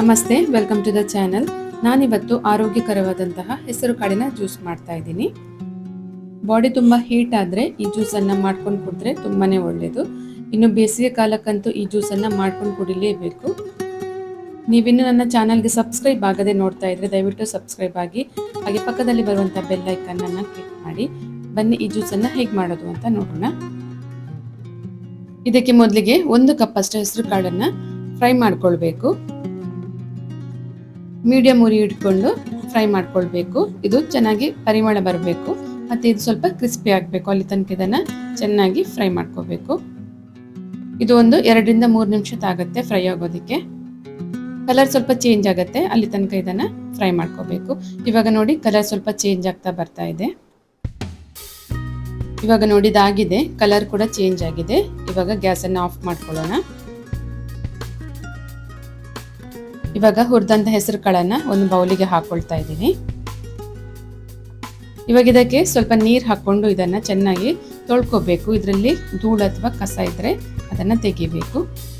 ನಮಸ್ತೆ welcome to the channel ನಾನಿವತ್ತು ಆರೋಗ್ಯಕರವಾದಂತಹ ಹೆಸರು ಕಾಳಿನ ಜ್ಯೂಸ್ ಮಾಡ್ತಾ ಇದ್ದೀನಿ. ಬಾಡಿ ತುಂಬ ಹೀಟ್ ಆದರೆ ಈ ಜ್ಯೂಸನ್ನು ಮಾಡ್ಕೊಂಡು ಕುಡಿದ್ರೆ ತುಂಬಾ ಒಳ್ಳೆಯದು ಇನ್ನು ಬೇಸಿಗೆ ಕಾಲಕ್ಕಂತೂ ಈ ಜ್ಯೂಸನ್ನು ಮಾಡ್ಕೊಂಡು ಕುಡಿಲೇಬೇಕು. ನೀವಿನ್ನು ನನ್ನ ಚಾನಲ್ಗೆ ಸಬ್ಸ್ಕ್ರೈಬ್ ಆಗದೆ ನೋಡ್ತಾ ಇದ್ರೆ ದಯವಿಟ್ಟು ಸಬ್ಸ್ಕ್ರೈಬ್ ಆಗಿ, ಹಾಗೆ ಪಕ್ಕದಲ್ಲಿ ಬರುವಂಥ ಬೆಲ್ ಐಕನನ್ನು ಕ್ಲಿಕ್ ಮಾಡಿ, ಬನ್ನಿ ಈ ಜ್ಯೂಸನ್ನು ಹೇಗೆ ಮಾಡೋದು ಅಂತ ನೋಡೋಣ. ಇದಕ್ಕೆ ಮೊದಲಿಗೆ ಒಂದು ಕಪ್ ಅಷ್ಟು ಹೆಸರು ಕಾಳನ್ನು ಫ್ರೈ ಮಾಡ್ಕೊಳ್ಬೇಕು. ಮೀಡಿಯಂ ಉರಿ ಇಟ್ಕೊಂಡು ಫ್ರೈ ಮಾಡ್ಕೊಳ್ಬೇಕು. ಇದು ಚೆನ್ನಾಗಿ ಪರಿಮಳ ಬರಬೇಕು. ಮತ್ತೆ ಇದು ಸ್ವಲ್ಪ ಕ್ರಿಸ್ಪಿ ಆಗಬೇಕು. ಅಲ್ಲಿ ತನಕ ಇದನ್ನು ಚೆನ್ನಾಗಿ ಫ್ರೈ ಮಾಡ್ಕೋಬೇಕು ಇದು ಒಂದು ಎರಡರಿಂದ ಮೂರು ನಿಮಿಷ ತಾಗುತ್ತೆ ಫ್ರೈ ಆಗೋದಕ್ಕೆ. ಕಲರ್ ಸ್ವಲ್ಪ ಚೇಂಜ್ ಆಗುತ್ತೆ. ಅಲ್ಲಿ ತನಕ ಇದನ್ನು ಫ್ರೈ ಮಾಡ್ಕೋಬೇಕು ಇವಾಗ ನೋಡಿ ಕಲರ್ ಸ್ವಲ್ಪ ಚೇಂಜ್ ಆಗ್ತಾ ಬರ್ತಾ ಇದೆ. ಇವಾಗ ನೋಡಿದಾಗಿದೆ ಕಲರ್ ಕೂಡ ಚೇಂಜ್ ಆಗಿದೆ. ಇವಾಗ ಗ್ಯಾಸನ್ನು ಆಫ್ ಮಾಡ್ಕೊಳ್ಳೋಣ. ಇವಾಗ ಹುರಿದಂತ ಹೆಸರು ಕಾಳನ್ನು ಒಂದು ಬೌಲಿಗೆ ಹಾಕ್ಕೊಳ್ತಾ ಇದ್ದೀನಿ. ಇವಾಗ ಇದಕ್ಕೆ ಸ್ವಲ್ಪ ನೀರು ಹಾಕೊಂಡು ಇದನ್ನ ಚೆನ್ನಾಗಿ ತೊಳ್ಕೊಬೇಕು. ಇದರಲ್ಲಿ ಧೂಳು ಅಥವಾ ಕಸ ಇದ್ದರೆ ಅದನ್ನ ತೆಗಿಬೇಕು.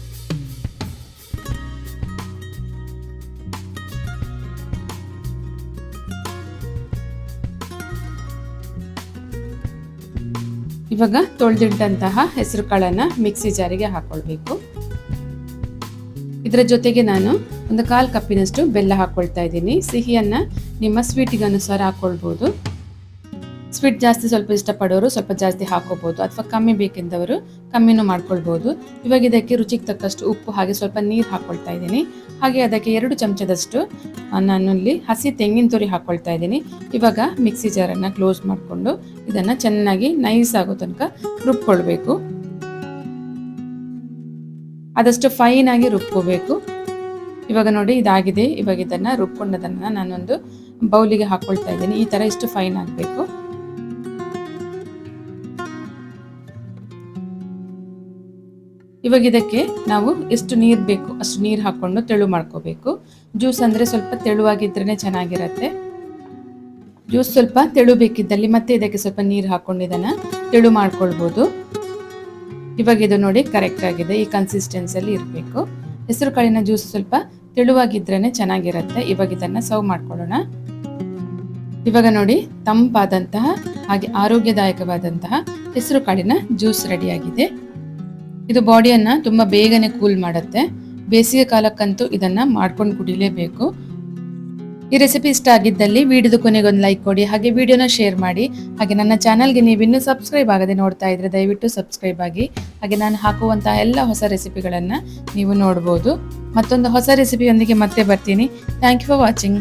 ಇವಾಗ ತೊಳೆದಿಟ್ಟಂತಹ ಹೆಸರು ಕಾಳನ್ನ ಮಿಕ್ಸಿ ಜಾರಿಗೆ ಹಾಕೊಳ್ಬೇಕು. ಇದರ ಜೊತೆಗೆ ನಾನು ಒಂದು ಕಾಲು ಕಪ್ಪಿನಷ್ಟು ಬೆಲ್ಲ ಹಾಕ್ಕೊಳ್ತಾ ಇದ್ದೀನಿ. ಸಿಹಿಯನ್ನು ನಿಮ್ಮ ಸ್ವೀಟಿಗೆ ಅನುಸಾರ ಹಾಕ್ಕೊಳ್ಬೋದು ಸ್ವೀಟ್ ಜಾಸ್ತಿ ಸ್ವಲ್ಪ ಇಷ್ಟಪಡೋರು ಸ್ವಲ್ಪ ಜಾಸ್ತಿ ಹಾಕೋಬಹುದು ಅಥವಾ ಕಮ್ಮಿ ಬೇಕೆಂದವರು ಕಮ್ಮಿನೂ ಮಾಡ್ಕೊಳ್ಬೋದು. ಇವಾಗ ಇದಕ್ಕೆ ರುಚಿಗೆ ತಕ್ಕಷ್ಟು ಉಪ್ಪು ಹಾಗೆ ಸ್ವಲ್ಪ ನೀರು ಹಾಕ್ಕೊಳ್ತಾ ಇದ್ದೀನಿ. ಹಾಗೆ ಅದಕ್ಕೆ ಎರಡು ಚಮಚದಷ್ಟು ನಾನು ಇಲ್ಲಿ ಹಸಿ ತೆಂಗಿನ ತುರಿ ಹಾಕ್ಕೊಳ್ತಾ ಇದ್ದೀನಿ. ಇವಾಗ ಮಿಕ್ಸಿ ಜಾರನ್ನು ಕ್ಲೋಸ್ ಮಾಡಿಕೊಂಡು ಇದನ್ನು ಚೆನ್ನಾಗಿ ನೈಸ್ ಆಗೋ ತನಕ ರುಬ್ಕೊಳ್ಬೇಕು. ಆದಷ್ಟು ಫೈನ್ ಆಗಿ ರುಬ್ಕೋಬೇಕು. ಇವಾಗ ನೋಡಿ ಇದಾಗಿದೆ. ಇವಾಗ ಇದನ್ನ ರುಬ್ಕೊಂಡದನ್ನ ನಾನೊಂದು ಬೌಲಿಗೆ ಹಾಕೊಳ್ತಾ ಇದ್ದೀನಿ. ಈ ತರ ಇಷ್ಟು ಫೈನ್ ಆಗಬೇಕು. ಇವಾಗ ಇದಕ್ಕೆ ನಾವು ಎಷ್ಟು ನೀರು ಬೇಕು ಅಷ್ಟು ನೀರು ಹಾಕೊಂಡು ತೆಳು ಮಾಡ್ಕೋಬೇಕು. ಜ್ಯೂಸ್ ಅಂದ್ರೆ ಸ್ವಲ್ಪ ತೆಳುವಾಗಿದ್ರೆನೇ ಚೆನ್ನಾಗಿರತ್ತೆ. ಜ್ಯೂಸ್ ಸ್ವಲ್ಪ ತೆಳು ಬೇಕಿದ್ದಲ್ಲಿ ಮತ್ತೆ ಇದಕ್ಕೆ ಸ್ವಲ್ಪ ನೀರು ಹಾಕೊಂಡು ಇದನ್ನ ತೆಳು ಮಾಡ್ಕೊಳ್ಬೋದು. ಇವಾಗ ಇದು ನೋಡಿ ಕರೆಕ್ಟ್ ಆಗಿದೆ. ಈ ಕನ್ಸಿಸ್ಟೆನ್ಸಿಯಲ್ಲಿ ಇರಬೇಕು. ಹೆಸರು ಕಾಳಿನ ಜ್ಯೂಸ್ ಸ್ವಲ್ಪ ತೆಳುವಾಗಿದ್ರೇನೆ ಚೆನ್ನಾಗಿರುತ್ತೆ. ಇವಾಗ ಇದನ್ನ ಸರ್ವ್ ಮಾಡ್ಕೊಳ್ಳೋಣ. ಇವಾಗ ನೋಡಿ ತಂಪಾದಂತಹ ಹಾಗೆ ಆರೋಗ್ಯದಾಯಕವಾದಂತಹ ಹೆಸರು ಕಾಳಿನ ಜ್ಯೂಸ್ ರೆಡಿಯಾಗಿದೆ ಇದು ಬಾಡಿಯನ್ನ ತುಂಬಾ ಬೇಗನೆ ಕೂಲ್ ಮಾಡುತ್ತೆ. ಬೇಸಿಗೆ ಕಾಲಕ್ಕಂತೂ ಇದನ್ನ ಮಾಡ್ಕೊಂಡು ಕುಡಿಲೇಬೇಕು. ಈ ರೆಸಿಪಿ ಇಷ್ಟ ಆಗಿದ್ದಲ್ಲಿ ವಿಡಿಯೋದ ಕೊನೆಗೊಂದು ಲೈಕ್ ಕೊಡಿ, ಹಾಗೆ ವಿಡಿಯೋನ ಶೇರ್ ಮಾಡಿ. ಹಾಗೆ ನನ್ನ ಚಾನಲ್ಗೆ ನೀವು ಇನ್ನೂ ಸಬ್ಸ್ಕ್ರೈಬ್ ಆಗದೆ ನೋಡ್ತಾ ಇದ್ರೆ ದಯವಿಟ್ಟು ಸಬ್ಸ್ಕ್ರೈಬ್ ಆಗಿ. ಹಾಗೆ ನಾನು ಹಾಕುವಂತಹ ಎಲ್ಲ ಹೊಸ ರೆಸಿಪಿಗಳನ್ನು ನೀವು ನೋಡ್ಬೋದು. ಮತ್ತೊಂದು ಹೊಸ ರೆಸಿಪಿಯೊಂದಿಗೆ ಮತ್ತೆ ಬರ್ತೀನಿ. Thank you for watching